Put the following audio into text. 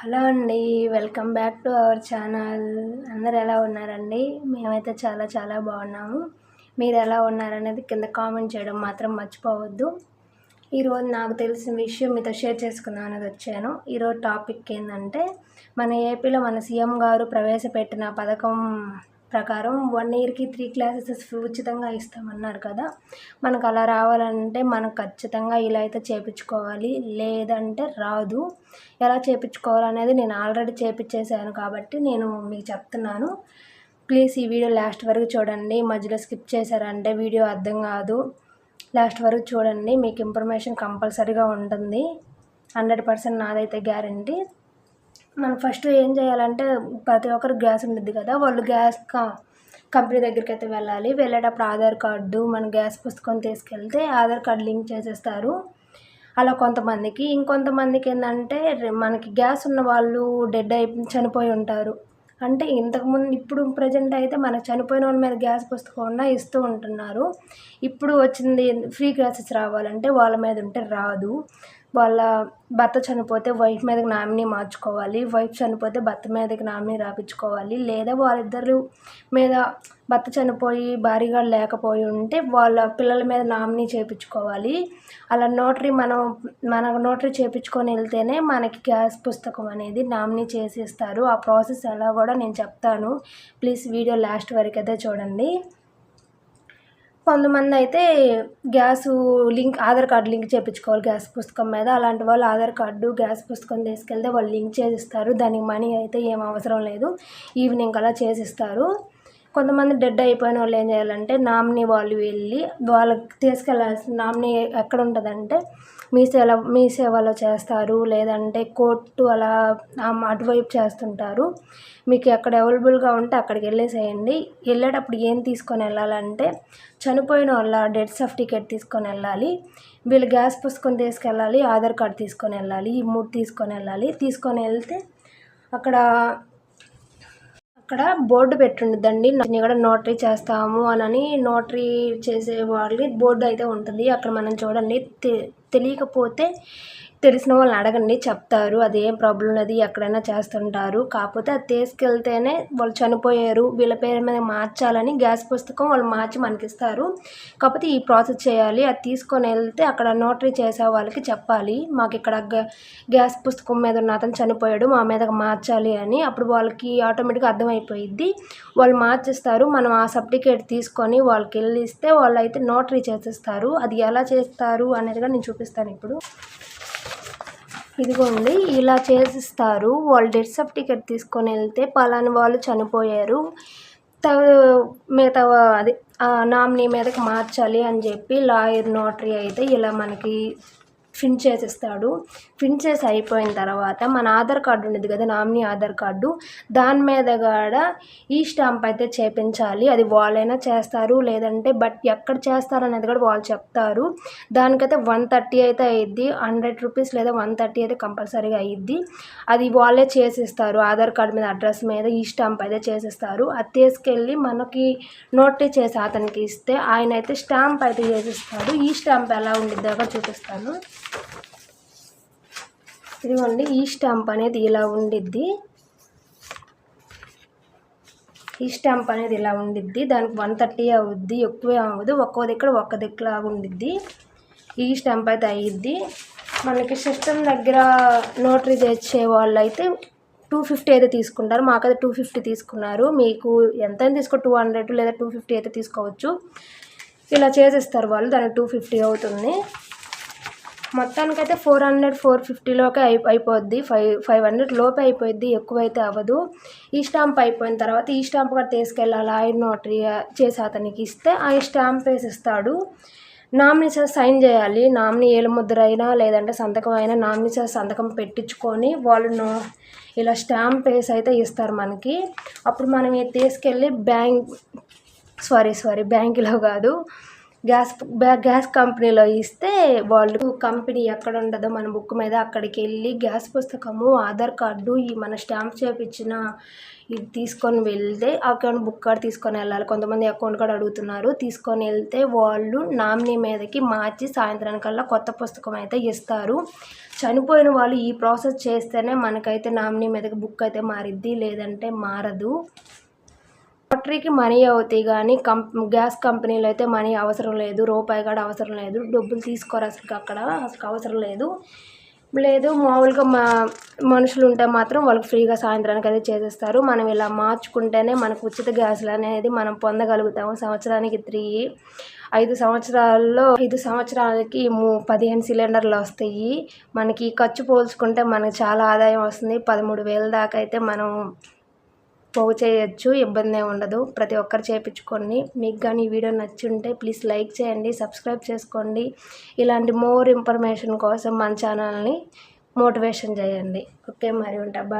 Hello అండి welcome back to our channel. అందరు ఎలా ఉన్నారండి? మేమైతే చాలా చాలా బాగున్నాము. మీరు ఎలా ఉన్నారనేది కింద కామెంట్ చేయడం మాత్రం మర్చిపోవద్దు. ఈరోజు నాకు తెలిసిన విషయం మీతో షేర్ చేసుకుందాం అనేది వచ్చాను. ఈరోజు టాపిక్ ఏంటంటే మన ఏపీలో మన సీఎం గారు ప్రవేశపెట్టిన పథకం ప్రకారం వన్ ఇయర్కి త్రీ క్లాసెస్ ఉచితంగా ఇస్తామన్నారు కదా. మనకు అలా రావాలంటే మనం ఖచ్చితంగా ఇలా అయితే చేపించుకోవాలి. లేదంటే రాదు. ఎలా చేపించుకోవాలనేది నేను ఆల్రెడీ చేపించేసాను కాబట్టి నేను మీకు చెప్తున్నాను. ప్లీజ్ ఈ వీడియో లాస్ట్ వరకు చూడండి. మధ్యలో స్కిప్ చేశారంటే వీడియో అర్థం కాదు. లాస్ట్ వరకు చూడండి. మీకు ఇన్ఫర్మేషన్ కంపల్సరీగా ఉంటుంది. హండ్రెడ్ పర్సెంట్ నాదైతే గ్యారంటీ మనం ఫస్ట్ ఏం చేయాలంటే ప్రతి ఒక్కరు గ్యాస్ ఉంటుంది కదా వాళ్ళు గ్యాస్ కంపెనీ దగ్గరికి అయితే వెళ్ళాలి. వెళ్ళేటప్పుడు ఆధార్ కార్డు మన గ్యాస్ పుస్తకం తీసుకెళ్తే ఆధార్ కార్డు లింక్ చేసేస్తారు. అలా కొంతమందికి ఇంకొంతమందికి ఏంటంటే మనకి గ్యాస్ ఉన్న వాళ్ళు డెడ్ అయి చనిపోయి ఉంటారు. అంటే ఇంతకుముందు ఇప్పుడు ప్రజెంట్ అయితే మనకు చనిపోయిన వాళ్ళ మీద గ్యాస్ పుస్తకం ఉన్న ఇస్తూ ఉంటున్నారు. ఇప్పుడు వచ్చింది ఫ్రీ గ్యాసెస్ రావాలంటే వాళ్ళ మీద ఉంటే రాదు. వాళ్ళ భర్త చనిపోతే వైఫ్ మీదకి నామినీ మార్చుకోవాలి వైఫ్ చనిపోతే భర్త మీదకి నామినీ రాపించుకోవాలి లేదా వాళ్ళిద్దరు మీద భర్త చనిపోయి భారీగా లేకపోయి ఉంటే వాళ్ళ పిల్లల మీద నామినీ చేయించుకోవాలి అలా నోటరీ మనం మన నోటరీ చేయించుకొని వెళ్తేనే మనకి గ్యాస్ పుస్తకం అనేది నామినీ చేసి ఇస్తారు ఆ ప్రాసెస్ ఎలా కూడా నేను చెప్తాను. ప్లీజ్ వీడియో లాస్ట్ వరకు అయితే చూడండి. కొంతమంది అయితే gas link Aadhaar card link చేయించుకోవాలి గ్యాస్ పుస్తకం మీద. అలాంటి వాళ్ళు ఆధార్ కార్డు గ్యాస్ పుస్తకం తీసుకెళ్తే వాళ్ళు లింక్ చేసిస్తారు. దానికి మనీ అయితే ఏం అవసరం లేదు. ఈవినింగ్ అలా చేసిస్తారు. కొంతమంది డెడ్ అయిపోయిన వాళ్ళు ఏం చేయాలంటే నామినీ వాళ్ళు వెళ్ళి వాళ్ళకి తీసుకెళ్ళాల్సిన నామినీ ఎక్కడ ఉంటుందంటే మీ సేవ మీ సేవలో చేస్తారు లేదంటే కోర్టు అలా అటువైపు చేస్తుంటారు. మీకు ఎక్కడ అవైలబుల్గా ఉంటే అక్కడికి వెళ్ళేసేయండి. వెళ్ళేటప్పుడు ఏం తీసుకొని వెళ్ళాలంటే చనిపోయిన వాళ్ళ డెత్ సర్టిఫికేట్ తీసుకొని వెళ్ళాలి. వీళ్ళు గ్యాస్ పుస్తకం తీసుకెళ్ళాలి ఆధార్ కార్డు తీసుకొని వెళ్ళాలి ఈ మూడు తీసుకొని వెళ్ళాలి. తీసుకొని వెళ్తే అక్కడ అక్కడ బోర్డు పెట్టుండదండి కూడా నోటరీ చేస్తాము అని నోటరీ చేసే వాళ్ళకి బోర్డు అయితే ఉంటుంది. అక్కడ మనం చూడండి. తెలియకపోతే తెలిసిన వాళ్ళని అడగండి చెప్తారు. అది ఏం ప్రాబ్లం లేదు ఎక్కడైనా చేస్తుంటారు. కాకపోతే అది తీసుకెళ్తేనే వాళ్ళు చనిపోయారు వీళ్ళ పేరు మీద మార్చాలని గ్యాస్ పుస్తకం వాళ్ళు మార్చి మనకి ఇస్తారు కాకపోతే ఈ ప్రాసెస్ చేయాలి అది తీసుకొని వెళ్తే అక్కడ నోటరీ చేసే వాళ్ళకి చెప్పాలి. మాకు ఇక్కడ గ్యాస్ పుస్తకం మీద ఉన్న అతను చనిపోయాడు మా మీద మార్చాలి అని. అప్పుడు వాళ్ళకి ఆటోమేటిక్గా అర్థమైపోయిద్ది. వాళ్ళు మార్చిస్తారు మనం ఆ సర్టిఫికేట్ తీసుకొని వాళ్ళకి వెళ్ళి ఇస్తే వాళ్ళు అయితే నోటరీ చేసేస్తారు. అది ఎలా చేస్తారు అనేది నేను చూపిస్తాను ఇప్పుడు. ఇదిగోండి ఇలా చేసిస్తారు. వాళ్ళు డెత్ సర్టిఫికేట్ తీసుకొని వెళ్తే పలాని వాళ్ళు చనిపోయారు. మిగతా అది నామినీ మీదకి మార్చాలి అని చెప్పి లాయర్ నోటరీ అయితే ఇలా మనకి ఫిన్ చేసిస్తాడు. ఫిన్ చేసి అయిపోయిన తర్వాత మన ఆధార్ కార్డు ఉండేది కదా నామినీ ఆధార్ కార్డు దాని మీద కూడా ఈ స్టాంప్ అయితే చేపించాలి. అది వాళ్ళైనా చేస్తారు లేదంటే బట్ ఎక్కడ చేస్తారు అనేది కూడా వాళ్ళు చెప్తారు. దానికైతే వన్ థర్టీ అయితే అయ్యిద్ది హండ్రెడ్ రూపీస్ లేదా వన్ థర్టీ అయితే కంపల్సరీగా అయ్యిద్ది అది వాళ్ళే చేసిస్తారు ఆధార్ కార్డు మీద అడ్రస్ మీద ఈ స్టాంప్ అయితే చేసిస్తారు. అది తీసుకెళ్ళి మనకి నోటీస్ చేసి అతనికి ఇస్తే ఆయన అయితే స్టాంప్ అయితే చేసిస్తాడు. ఈ స్టాంప్ ఎలా ఉండిద్దాకా చూపిస్తాను. ఇదిగోండి ఈ స్టాంప్ అనేది ఇలా ఉండిద్ది. ఈ స్టాంప్ అనేది ఇలా ఉండిద్ది. దానికి వన్ థర్టీ అవుద్ది ఎక్కువే అవ్వదు. ఒక్కో దగ్గర ఒక్క దగ్గర ఉండిద్ది. ఈ స్టాంప్ అయితే అయ్యిద్ది మనకి సిస్టమ్ దగ్గర నోటరీ తెచ్చే వాళ్ళు అయితే టూ ఫిఫ్టీ అయితే తీసుకుంటారు. మాకైతే టూ ఫిఫ్టీ తీసుకున్నారు. మీకు ఎంత తీసుకో టూ హండ్రెడ్ లేదా టూ ఫిఫ్టీ అయితే తీసుకోవచ్చు. ఇలా చేసేస్తారు వాళ్ళు. దానికి టూ ఫిఫ్టీ అవుతుంది. మొత్తానికైతే ఫోర్ హండ్రెడ్ ఫోర్ ఫిఫ్టీలోకే అయి అయిపోద్ది. ఫైవ్ ఫైవ్ హండ్రెడ్ లోపే అయిపోద్ది ఎక్కువైతే అవ్వదు. ఈ స్టాంప్ అయిపోయిన తర్వాత ఈ స్టాంప్ కూడా తీసుకెళ్ళాలి. ఆయన నోటరీ చేసి అతనికి ఇస్తే ఆ స్టాంప్ వేసిస్తాడు. నామినీ సార్ సైన్ చేయాలి. నామినీ ఏలు ముద్ర అయినా లేదంటే సంతకం అయినా నామినీ సార్ సంతకం పెట్టించుకొని వాళ్ళు ఇలా స్టాంప్ వేసి అయితే ఇస్తారు మనకి. అప్పుడు మనం తీసుకెళ్ళి బ్యాంక్ సారీ సారీ బ్యాంకులో కాదు. గ్యాస్ గ్యాస్ కంపెనీలో ఇస్తే వాళ్ళు కంపెనీ ఎక్కడ ఉండదో మన బుక్ మీద అక్కడికి వెళ్ళి గ్యాస్ పుస్తకము ఆధార్ కార్డు ఈ మన స్టాంప్ చేపించిన ఇది తీసుకొని వెళ్తే అకౌంట్ బుక్ కార్డు తీసుకొని వెళ్ళాలి. కొంతమంది అకౌంట్ కార్డ్ అడుగుతున్నారు. తీసుకొని వెళ్తే వాళ్ళు నామినీ మీదకి మార్చి సాయంత్రానికల్లా కొత్త పుస్తకం అయితే ఇస్తారు. చనిపోయిన వాళ్ళు ఈ ప్రాసెస్ చేస్తేనే మనకైతే నామినీ మీదకి బుక్ అయితే మారిద్ది లేదంటే మారదు. లాటరీకి మనీ అవుతాయి కానీ కం గ్యాస్ కంపెనీలు అయితే మనీ అవసరం లేదు రూపాయి కూడా అవసరం లేదు. డబ్బులు తీసుకోరు అసలు అక్కడ? అసలు అవసరం లేదు. లేదు మామూలుగా మా మనుషులు ఉంటే మాత్రం వాళ్ళకి ఫ్రీగా సాయంత్రానికి అయితే చేసేస్తారు. మనం ఇలా మార్చుకుంటేనే మనకు ఉచిత గ్యాస్లు అనేది మనం పొందగలుగుతాము. సంవత్సరానికి త్రీ ఐదు సంవత్సరాల్లో ఐదు సంవత్సరాలకి మూ పదిహేను సిలిండర్లు వస్తాయి. మనకి ఖర్చు పోల్చుకుంటే మనకు చాలా ఆదాయం వస్తుంది. పదమూడు వేల దాకా అయితే మనం పోగు చేయొచ్చు ఇబ్బంది ఉండదు. ప్రతి ఒక్కరు చేయించుకోండి మీకు కానీ ఈ వీడియో నచ్చి ఉంటే ప్లీజ్ లైక్ చేయండి సబ్స్క్రైబ్ చేసుకోండి. ఇలాంటి మోర్ ఇన్ఫర్మేషన్ కోసం మన ఛానల్ని మోటివేషన్ చేయండి. ఓకే మరి ఉంటా. బాయ్.